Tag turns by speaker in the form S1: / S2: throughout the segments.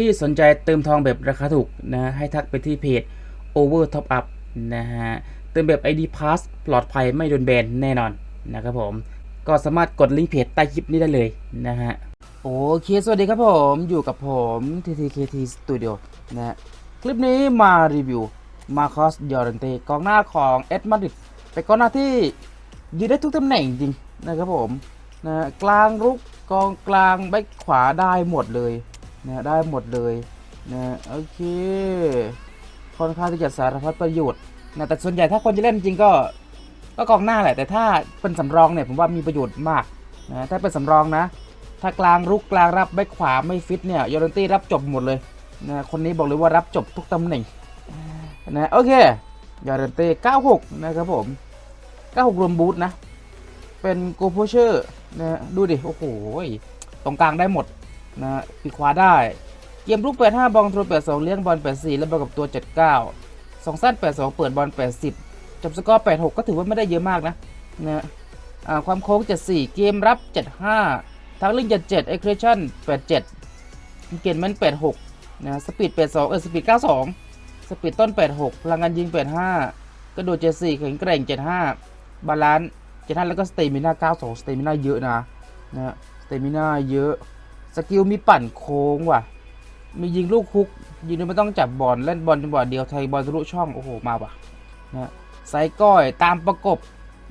S1: ที่สนใจเติมทองแบบราคาถูกนะให้ทักไปที่เพจ Over Top Up นะฮะเติมแบบ ID Pass ปลอดภัยไม่โดนแบนแน่นอนนะครับผมก็สามารถกดลิงก์เพจใต้คลิปนี้ได้เลยนะฮะโอเค สวัสดีครับผมอยู่กับผม TTKT Studio นะฮะคลิปนี้มารีวิวมาคอสยอร์เตกองหน้าของเอ็ดมาดริดเป็นกองหน้าที่ยืนได้ทุกตำแหน่งจริงนะครับผมนะกลางรุกกองกลางแบ็คขวาได้หมดเลย นะได้หมดเลยนะโอเคค่อนข้างที่จะสารพัดประโยชน์นะแต่ส่วนใหญ่ถ้าคนจะเล่นจริงก็ก็กองหน้าแหละ แต่ถ้าเป็นสำรองเนี่ยผมว่ามีประโยชน์มากนะถ้าเป็นสำรองนะ ถ้ากลางรุกกลางรับแบ็คขวาไม่ฟิตเนี่ยยอร์เตี้รับจบหมดเลยนะคนนี้บอกเลยว่ารับจบทุกตำแหน่งนะโอเคยอร์เต้96 นะครับผม 96 รวมบูทนะ เป็นโกโพเชอร์นะดูดิ โอ้โห ตรงกลางได้หมด นะปีกขวาได้ เกมรุก85บอลทร82 เลี้ยงบอล84 แล้วบอลกับตัว 79 2สั้น82 เปิดบอล80จบสกอร์86 ก็ถือว่าไม่ได้เยอะมากนะนะความโค้ง 74 เกมรับ 75 ทักลิง77เอ็กเคชั่น87เกมแมน86นะสปีด82เออสปีด92 สปีดต้น 86 พลังงานยิง 85 กระโดด 74 แข็งแกร่ง 75 บาลานซ์75แล้วก็สเตมิน่า92 สเตมิน่าเยอะนะนะสเตมิน่าเยอะ สกิลมีปั่นโค้งว่ะ มียิงลูกคุก ยิงโดยไม่ต้องจับบอลเล่นบอลจังหวะเดียวไทยบอลทะลุช่องโอ้โหมาว่ะนะไซก้อยตามประกบ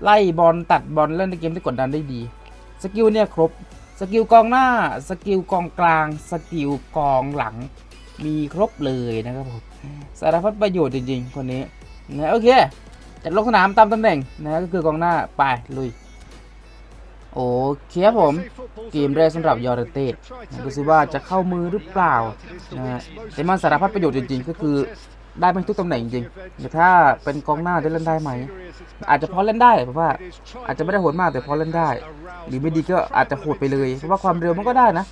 S1: ไล่บอลตัดบอลเล่นในเกมที่กดดันได้ดี สกิลเนี่ยครบ สกิลกองหน้า สกิลกองกลาง สกิลกองหลัง มีครบเลยนะครับผมสารพัดประโยชน์จริงๆคนนี้นะโอเคจัดลงสนามตามตำแหน่งนะก็คือกองหน้าไปลุย โอเคครับผมเกมแรกสำหรับยอร์เต้นะดูซิว่าจะเข้ามือหรือเปล่านะฮะแต่มันสารพัดประโยชน์จริงๆ ก็คือได้ไปทุกตำแหน่งจริงแต่ถ้าเป็นกองหน้าจะเล่นได้ไหม อาจจะพอเล่นได้เพราะว่า อาจจะไม่ได้โหดมากแต่พอเล่นได้ หรือไม่ดีก็อาจจะโหดไปเลย เพราะว่าความเร็วมันก็ได้นะ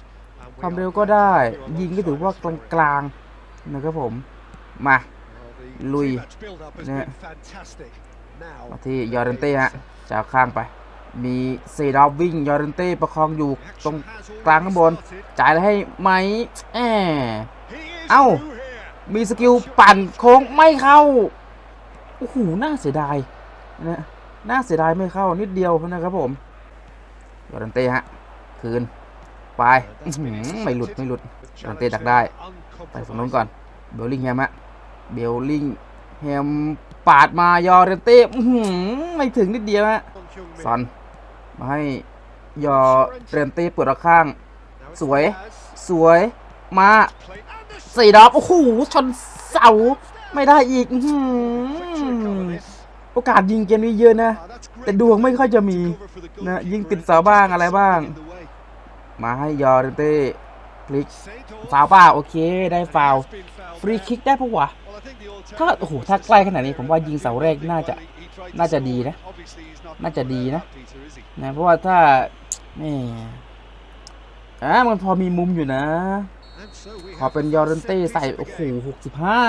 S1: ความเร็วก็ได้ ยิงก็ถือว่ากลางๆนะครับผม มา ลุยนะมาที่ยอร์เรนเต้ฮะจะข้างไป มีเซดอฟวิ่งยอร์เรนเต้ประคองอยู่ตรงกลางข้างบน จ่ายให้ไหมแอเอ้า มีสกิลปั่นโค้งไม่เข้า โอ้โห น่าเสียดายนะน่าเสียดายไม่เข้านิดเดียวนะครับผมยอร์เรนเต้ฮะ คืน ไป ไม่หลุดไม่หลุดยอร์เรนเต้ดักได้ ไปฝั่งนู้นก่อน เบลลิงแฮมฮะ เบลลิงแฮมปาดมายอร์เรนเต้ไม่ถึงนิดเดียวฮะซอน มาให้ยอร์เรนเต้เปิดออกข้าง สวย สวย มาสี่ดอกโอ้โหชนเสาไม่ได้อีกอื้อหือโอกาสยิงเกมนี้เยอะนะ แต่ดวงไม่ค่อยจะมีนะยิงติดเสาบ้างอะไรบ้าง มาให้ยอร์เรนเต้พลิกฟาวล์เปล่าโอเคได้ฟาวล์ฟรีคิกได้ปะวะถ้าโอ้โหถ้าใกล้ขนาดนี้ผมว่ายิงเสาแรกน่าจะ น่าจะดีนะ น่าจะดีนะ นะ เพราะว่าถ้านี่อะมันพอมีมุมอยู่นะ ขอเป็นยอร์เรนเต้ใส่โอ้โหหกสิบห้า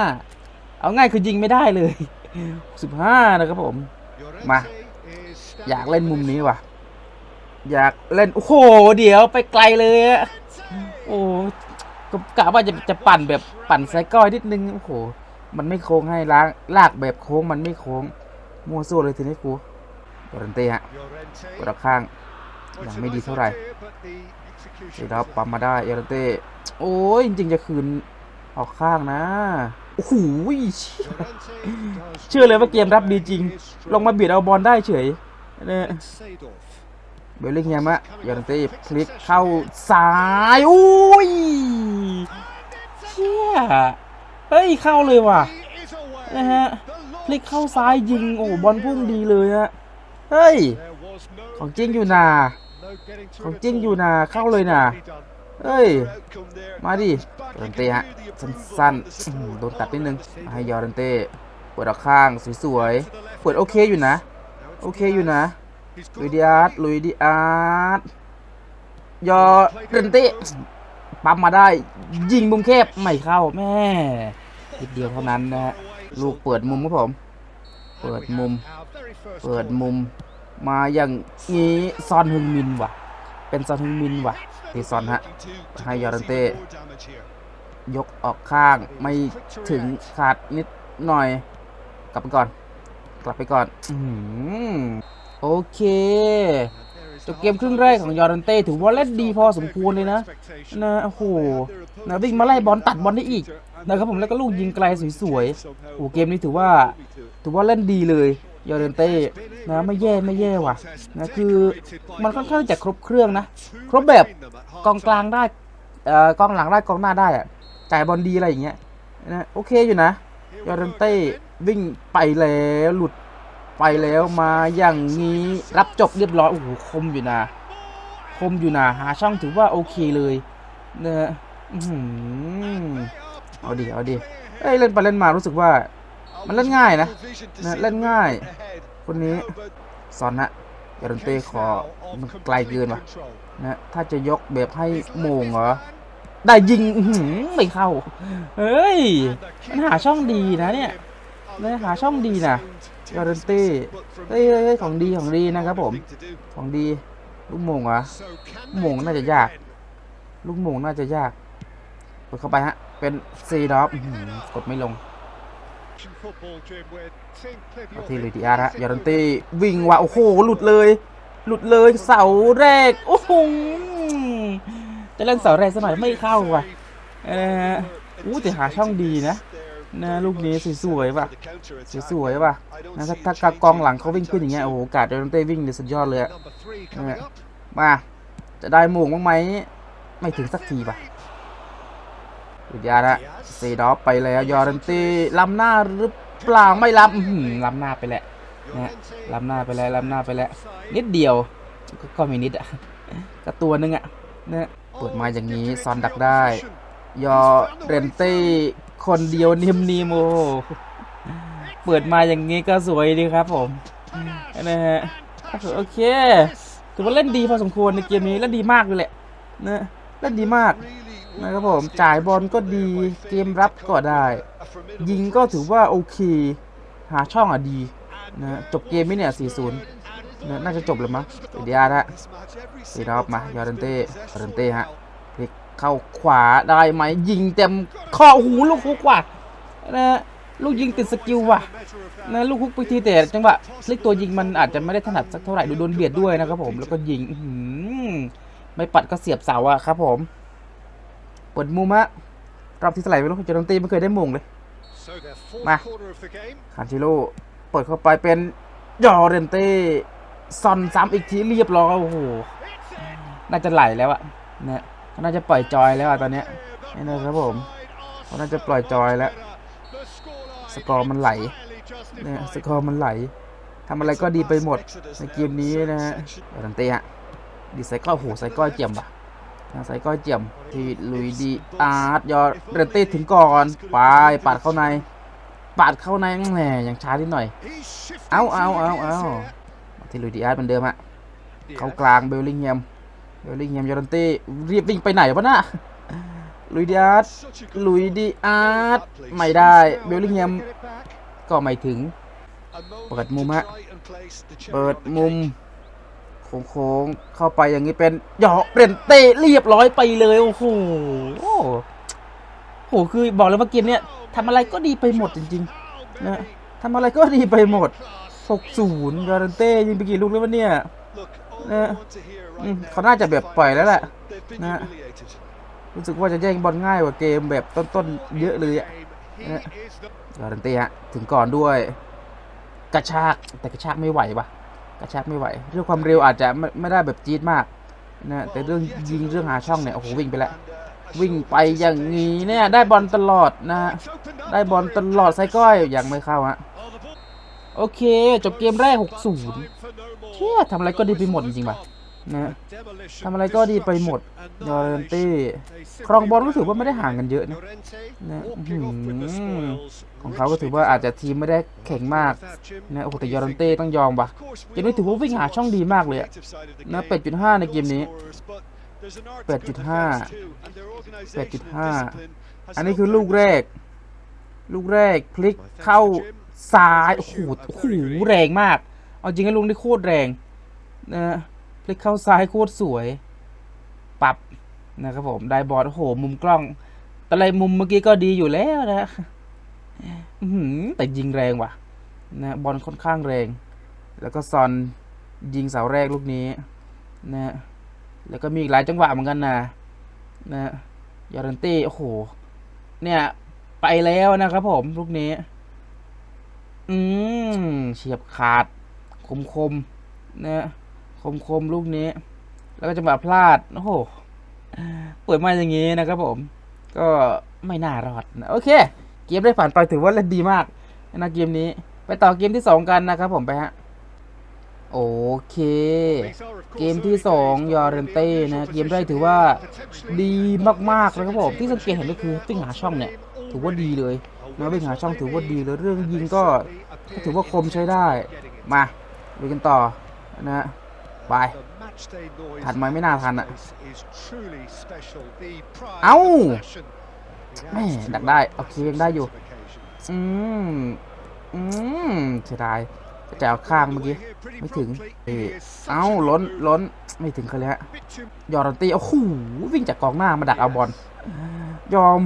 S1: เอาง่ายคือยิงไม่ได้เลยหกสิบห้านะครับผม มา อยากเล่นมุมนี้ว่ะ อยากเล่น โอ้โห เดี๋ยวไปไกลเลยอะโอ้ก็กะว่าจะจะปั่นแบบปั่นไซก้อยนิดนึง โอ้โห มันไม่โค้งให้ลางลากแบบโค้งมันไม่โค้ง มัวซั่วเลยทีนี้กูยอร์เนเต้ฮะกดรับข้างยังไม่ดีเท่าไหร่เดี๋ยวเราปั๊มมาได้ยอร์เนเต้โอ้ยจริงๆจะคืนออกข้างนะโอ้โหเชี่ยเชื่อเลยว่าเกมรับดีจริง ลงมาเบียดเอาบอลได้เฉยเนี่ยเบลลิงแฮมอะยอร์นเต้พลิกเข้าซ้ายอุ้ยเชี่ยเฮ้ยเข้าเลยว่ะนะฮะ พลิกเข้าซ้ายยิงโอ้บอลพุ่งดีเลยฮะเฮ้ยของจริงอยู่นาของจริงอยู่นาเข้าเลยนาเฮ้ย มาดิยอร์เรนเต้ฮะ สั้นๆโดนตัดนิดนึง ให้ยอร์เรนเต้เปิดออกข้าง สวยๆเปิดโอเคอยู่นะ โอเคอยู่นะ ลุยดิอาร์ตลุยดิอาร์ตยอร์เรนเต้ปั๊มมาได้ ยิงมุมแคบ ไม่เข้าแม่นิดเดียวเท่านั้นนะฮะ ลูกเปิดมุมครับผม เปิดมุม เปิดมุม มาอย่างงี้ซอนฮึงมินว่ะ เป็นซอนฮึงมินว่ะทีซอนฮะ ให้ยอร์เรนเต้ ยกออกข้างไม่ถึงขาดนิดหน่อย กลับไปก่อน กลับไปก่อนอือหือโอเคจบเกมครึ่งแรกของยอรันเต้ถือว่าเล่นดีพอสมควรเลยนะ นะโอ้โหนะวิ่งมาไล่บอลตัดบอลได้อีก นะครับผมแล้วก็ลูกยิงไกลสวยๆโอ้เกมนี้ถือว่าถือว่าเล่นดีเลยยอรันเต้นะไม่แย่ไม่แย่ว่ะนะคือมันค่อนข้างจะครบเครื่องนะ ครบแบบกองกลางได้เอ่อกองหลังได้กองหน้าได้อะจ่ายบอลดีอะไรอย่างเงี้ยนะโอเคอยู่นะยอรันเต้วิ่งไปแล้วหลุดไปแล้วมาอย่างนี้รับจบเรียบร้อยโอ้โหคมอยู่นะคมอยู่นะหาช่องถือว่าโอเคเลยนะฮะอื้อหือ เอาดิเอาดิเอ้ยเล่นไปเล่นมารู้สึกว่า มันเล่นง่ายนะนะเล่นง่าย คนนี้ซอนนะยารันเต้ขอมันไกลเกินว่ะนะถ้าจะยกแบบให้โมงเหรอได้ยิงไม่เข้า เฮ้ย มันหาช่องดีนะเนี่ยนะหาช่องดีนะยารันเต้เฮ้ยเฮ้ยของดีของดีนะครับผม ของดี ลูกโมงเหรอโมงน่าจะยาก ลูกโมงน่าจะยากกดเข้าไปฮะ เป็นซีดอฟกดไม่ลงที่ลุยดิอาร์ฮะยอรันตีวิ่งว่ะโอ้โหหลุดเลย หลุดเลยเสาแรก โอ้โหจะเล่นเสาแรกสมัยไม่เข้าว่ะเอออู้แต่หาช่องดีนะนะลูกนี้สวยๆว่ะสวยๆว่ะนะถ้าถ้ากากองหลังเขาวิ่งขึ้นอย่างเงี้ยโอ้โหกาสยอรันตีวิ่งเนี่ยสุดยอดเลยอะเนี่ยมาจะได้หม่งบ้างไหมไม่ถึงสักทีป่ะ ลุยดิอาร์ฮะซีดอฟไปแล้วยอรันตี้ล้ำหน้าหรือเปล่าไม่ล้ำล้ำหน้าไปแล้วนะล้ำหน้าไปแล้วล้ำหน้าไปแล้ว นิดเดียวก็ก็ม่นิดอะก็ตัวนึงอะนะเปิดมาอย่างนี้ซอนดักได้ ยอเรนเต้คนเดียวนิมนีโมเปิดมาอย่างนี้ก็สวยดีครับผมนะฮะโอเคถือว่าเล่นดีพอสมควรในเกมนี้เล่นดีมากเลยแหละนะเล่นดีมาก นะครับผมจ่ายบอลก็ดีเกมรับก็ได้ ยิงก็ถือว่าโอเค หาช่องอะดีนะจบเกมไหมเนี่ย 4-0นะน่าจะจบแล้วมั้งเดียวนะสีรอบมายอร์เดนเต้ยอร์เดนเต้ฮะพลิกเข้าขวาได้ไหมยิงเต็มข้อหูลูกฮุกว่ะนะลูกยิงติดสกิลว่ะนะลูกฮุกไปทีแต่จังหวะเล็กตัวยิงมันอาจจะไม่ได้ถนัดสักเท่าไหร่ดูโดนเบียดด้วยนะครับผมแล้วก็ยิงไม่ปัดก็เสียบเสาอะครับผม เปิดมุมฮะรอบที่เท่าไหร่ไม่รู้จอร์เดนเต้ไม่เคยได้มงเลย
S2: มา
S1: คานชิโร่เปิดเข้าไปเป็นยอร์เรนเต้ซอนซ้ำอีกทีเรียบร้อยโอ้โหน่าจะไหลแล้วอะเนี่ยเขาน่าจะปล่อยจอยแล้วอะตอนเนี้ยนี่นะครับผมเขาน่าจะปล่อยจอยแล้ว สกอร์มันไหลเนี่ยสกอร์มันไหลทำอะไรก็ดีไปหมดในเกมนี้นะฮะยอร์เรนเต้ฮะดีไซเคิลโอ้โหไซเคิลเจียมปะ นะไซเคิลเจียมทีลุยดีอาร์ตยอร์เรนเต้ถึงก่อนไปปาดเข้าในปาดเข้าในแหมยังช้านิดหน่อย เอาเอาเอาเอาทีลุยดีอาร์ตเหมือนเดิมฮะเข้ากลางเบลลิงแฮมเบลลิงแฮมยอรันเต้รีบวิ่งไปไหนวะน่ะลุยดีอาร์ตลุยดีอาร์ตไม่ได้เบลลิงแฮมก็ไม่ถึงเปิดมุมฮะเปิดมุม โค้งๆเข้าไปอย่างนี้เป็นหยอกเรนเต้เรียบร้อยไปเลยโอ้โหโอ้โหคือบอกเลยว่าเกมเนี้ยทำอะไรก็ดีไปหมดจริงๆนะทำอะไรก็ดีไปหมด 6-0ยอรันเต้ยิงไปกี่ลูกแล้ววะเนี่ย
S2: นะ
S1: เขาน่าจะแบบปล่อยแล้วแหละนะรู้สึกว่าจะแย่งบอลง่ายกว่าเกมแบบต้นๆเยอะเลยอะนะยอรันเต้ฮะถึงก่อนด้วย กระชากแต่กระชากไม่ไหวปะ กระชากไม่ไหว เรื่องความเร็วอาจจะไม่ไม่ได้แบบจี๊ดมากนะแต่เรื่องยิงเรื่องหาช่องเนี่ยโอ้โหวิ่งไปแล้ววิ่งไปอย่างนี้เนี่ยได้บอลตลอดนะฮะได้บอลตลอดไซก้อยยังไม่เข้าฮะโอเค จบเกมแรก 6-0เชี่ยทำอะไรก็ดีไปหมดจริงๆป่ะนะทำอะไรก็ดีไปหมดยอร์เรนเต้ครองบอลรู้สึกว่าไม่ได้ห่างกันเยอะนะนะ ของเขาก็ถือว่าอาจจะทีมไม่ได้แข็งมากนะโอ้โหแต่ยอร์เรนเต้ต้องยอมปะเกมนี้ถือว่าวิ่งหาช่องดีมากเลยอะนะ8.5 ในเกมนี้ 8.5 8.5 อันนี้คือลูกแรก ลูกแรกพลิกเข้าซ้ายโอ้โหโอ้โหแรงมาก เอาจริงให้ลุงได้โคตรแรงนะพลิกเข้าซ้ายโคตรสวย ปรับนะครับผม ได้บอลโอ้โห มุมกล้องแต่อะไรมุมเมื่อกี้ก็ดีอยู่แล้วนะ แต่ยิงแรงว่ะนะบอลค่อนข้างแรง แล้วก็ซอนยิงเสาแรกลูกนี้นะแล้วก็มีอีกหลายจังหวะเหมือนกันนะนะยอรันตี้โอ้โห เนี่ย ไปแล้วนะครับผมลูกนี้ อืมเฉียบขาด คมคมนะคมคมลูกนี้ แล้วก็จังหวะพลาด โอ้โหเปิดมาอย่างนี้นะครับผม ก็ไม่น่ารอดนะโอเค มได้ผ่านไปถือว่าเล่นดีมากนะเกมนี้ ไปต่อเกมที่สองกันนะครับผมไปฮะโอเค เกมที่สองยอร์เรนเต้นะเกมแรกถือว่าดีมากๆเลยครับผมที่สังเกตเห็นก็คือวิ่งหาช่องเนี่ยถือว่าดีเลยนะวิ่งหาช่องถือว่าดีเลยเรื่องยิงก็ถือว่าคมใช้ได้ มาดูกันต่อนะฮะไปทันไหมไม่น่าทันอะเอ้า แม่ดักได้โอเคยังได้อยู่ อืม อืมเสียดายจะเอาข้างเมื่อกี้ ไม่ถึงเอ้ยเอ้าล้นล้นไม่ถึงเขาเลยฮะยอร์รันตีโอ้โหวิ่งจากกองหน้ามาดักเอาบอลยอม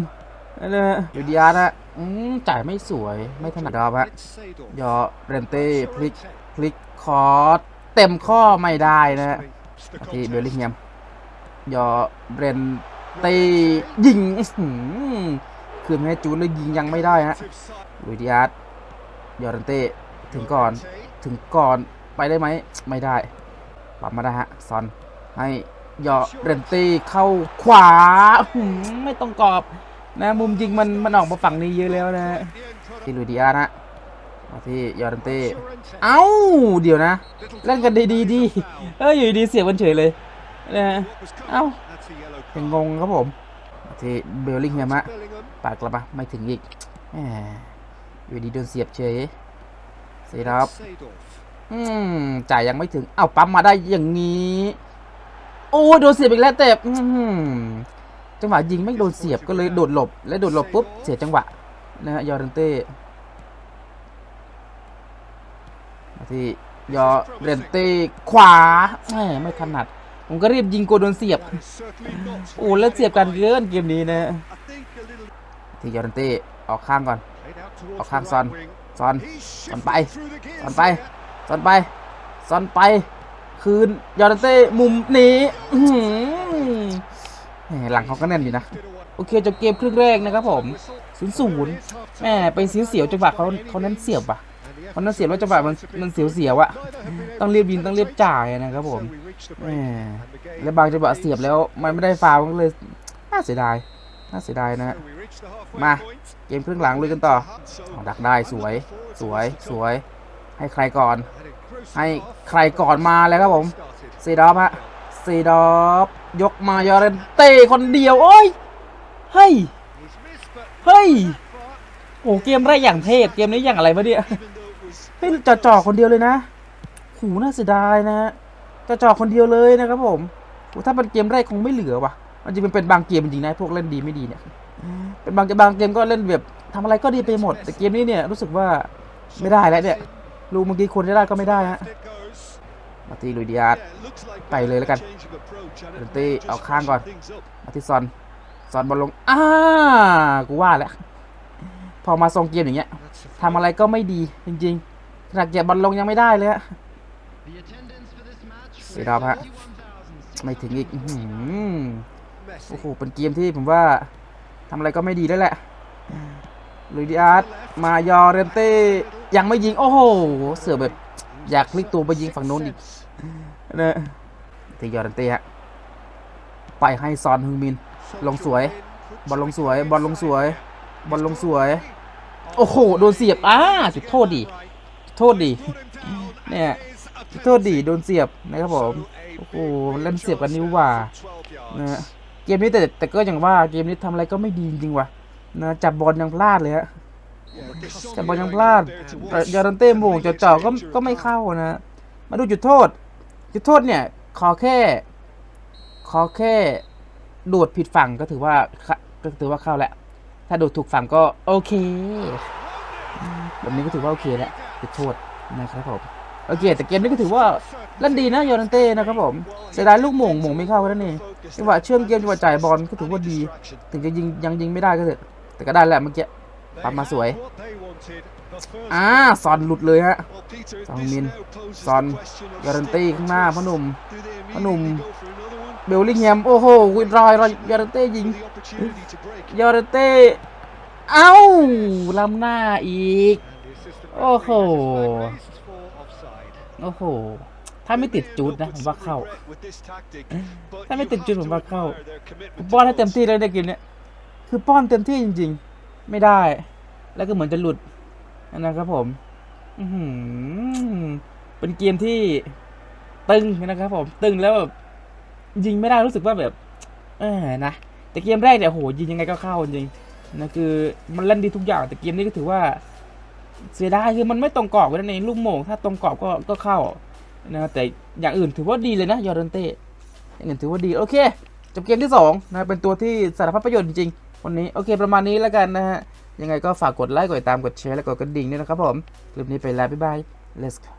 S1: นั่นแหละอยู่ดีอาร์นะอืมจ่ายไม่สวยไม่ถนัดดอกฮะยอร์เรนเต้พลิกพลิกคอร์สเต็มข้อไม่ได้นะฮะที่เบลลิงแฮมยอเรน เต้ยิงคือหือคืนให้จูนแล้วยิงยังไม่ได้ฮะลุยดิอาร์ตยอเรนเต้ถึงก่อนถึงก่อนไปได้ไหมไม่ได้ปรับมาได้ฮะซอนให้ยอเรนเต้เข้าขวาไม่ต้องกรอบนะมุมยิงมันมันออกมาฝั่งนี้เยอะแล้วนะที่ลุยดิอาร์ตนะมาที่ยอเรนเต้ เอ้า เดี๋ยวนะ เล่นกันดีๆดีเอ้ยอยู่ดีเสียบันเฉยเลยนะเอ้า เป็นงงครับผมที่เบลลิงแฮมะปาดกลับมาไม่ถึงอีกอยู่ดีโดนเสียบเฉยเสียครับอืมจ่ายยังไม่ถึงเอ้าปั๊มมาได้อย่างนี้ โอ้โดนเสียบอีกแล้วแต่อืมจังหวะยิงไม่โดนเสียบก็เลยโดดหลบ และโดดหลบปุ๊บเสียจังหวะนะฮะยอร์เรนเต้ที่ยอร์เรนเต้ขวาไม่ถนัด ผมก็รีบยิงโกโดนเสียบ โอ้แล้วเสียบกันเกินเกมนี้นะที่ยอร์นเต้ออกข้างก่อน
S2: ออกข้างซอน
S1: ซอน
S2: ซอนไป
S1: ซอนไปซอนไปซอนไป คืนยอร์นเต้มุมนี้อื้อหือแหมหลังเขาก็แน่นอยู่นะ โอเคจบเกมครึ่งแรกนะครับผมศูนย์ศูนย์แหมไปเสียวเสียวๆจังหวะเขาเขานั้นเสียบอะ เขานั้นเสียบแล้วจังหวะมันมันเสียวเสียวๆอะต้องเรียบยิงต้องเรียบจ่ายนะครับผมแหมแล้วบางจังหวะเสียบแล้วมันไม่ได้ฟาวก็เลยน่าเสียดายน่าเสียดายนะฮะมาเกมครึ่งหลังลุยกันต่ออดักได้สวยสวยสวย ให้ใครก่อน ให้ใครก่อนมาเลยครับผมซีดอฟฮะซีดอฟยกมายอร์เรนเต้คนเดียว โอ้ยเฮ้ยเฮ้ยโอ้เกมแรกอย่างเทพเกมนี้อย่างอะไรวะเนี่ย เฮ้ยจ่อจ่อคนเดียวเลยนะหูน่าเสียดายนะฮะจ่อจ่อคนเดียวเลยนะครับผมถ้าเป็นเกมแรกคงไม่เหลือว่ะ มันจะเป็นเป็นบางเกมจริงๆนะพวกเล่นดีไม่ดีเนี่ย เป็นบางบางเกมก็เล่นแบบทำอะไรก็ดีไปหมด แต่เกมนี้เนี่ยรู้สึกว่าไม่ได้แล้วเนี่ยลูกเมื่อกี้คนที่ได้ก็ไม่ได้ฮะมาตีลุยดิอาร์ไปเลยแล้วกันเรนเต้เอาข้างก่อนมาที่ซอนซอนบอลลงอ้ากูว่าแล้วพอมาทรงเกมอย่างเงี้ยทำอะไรก็ไม่ดีจริง ๆ ขนาดเก็บบอลลงยังไม่ได้เลยฮะเสียดาฮะไม่ถึงอีกโอ้โหเป็นเกมที่ผมว่าทำอะไรก็ไม่ดีแล้วแหละลุยดิอาร์ตมายอร์เรนเต้ยังไม่ยิง โอ้โห เสือแบบอยากพลิกตัวไปยิงฝั่งโน้นอีกนะทียอร์เรนเต้ฮะไปให้ซอนฮึงมิน ลงสวย บอลลงสวย บอลลงสวย บอลลงสวย โอ้โห โดนเสียบ อ้าจุดโทษดิ โทษดิเนี่ยโทษดิโดนเสียบนะครับผมโอ้โหเล่นเสียบกันนิ้วว่านะเกมนี้แต่แต่ก็อย่างว่าเกมนี้ทำอะไรก็ไม่ดีจริงว่ะนะจับบอลยังพลาดเลยฮะจับบอลยังพลาดแต่ยารันเต้โมงจ่อๆก็ก็ไม่เข้านะมาดูจุดโทษ จุดโทษเนี่ย ขอแค่ ขอแค่โดดผิดฝั่งก็ถือว่าเข้าก็ถือว่าเข้าแล้วถ้าโดดถูกฝั่งก็โอเคแบบนี้ก็ถือว่าโอเคแล้ว จุดโทษนะครับผมโอเคแต่เกมนี้ก็ถือว่าเล่นดีนะยอรันเต้นะครับผมเสียดายลูกหม่งหม่งไม่เข้าแค่นั้นเองจังหวะเชื่อมเกมจังหวะจ่ายบอลก็ถือว่าดี ถึงจะยิงยังยิงไม่ได้ก็เถอะแต่ก็ได้แหละเมื่อกี้ปั๊มมาสวยอ่าซอนหลุดเลยฮะ
S2: ซองมิน
S1: ซอนยอรันเต้ข้างหน้าพ่อหนุ่มพ่อหนุ่มเบลลิงแฮมโอ้โหวินรอยรอยยอรันเต้ยิงยอร์เต้เอ้าล้ำหน้าอีก โอ้โห โอ้โห ถ้าไม่ติดจูดนะผมว่าเข้า ถ้าไม่ติดจุดผมว่าเข้าผมป้อนให้เต็มที่เลยในเกมเนี้ยคือป้อนเต็มที่จริง ๆ ไม่ได้ แล้วก็เหมือนจะหลุดนะครับผมอือหือเป็นเกมที่ตึงนะครับผม ตึงแล้วแบบยิงไม่ได้รู้สึกว่าแบบ เออนะ แต่เกมแรกเนี่ยโหยิงยังไงก็เข้าจริงนะคือมันเล่นดีทุกอย่างแต่เกมนี้ก็ถือว่า เสียดายคือมันไม่ตรงกรอบเลยในลูกโมงถ้าตรงกรอบก็ก็เข้านะแต่อย่างอื่นถือว่าดีเลยนะยอร์เดนเต้อย่างอื่นถือว่าดีโอเคจบเกมที่สองนะเป็นตัวที่สารพัดประโยชน์จริงๆวันนี้โอเคประมาณนี้แล้วกันนะฮะยังไงก็ฝากกดไลค์กดติดตามกดแชร์และกดกระดิ่งด้วยนะครับผมคลิปนี้ไปแล้วบ๊ายบาย let's go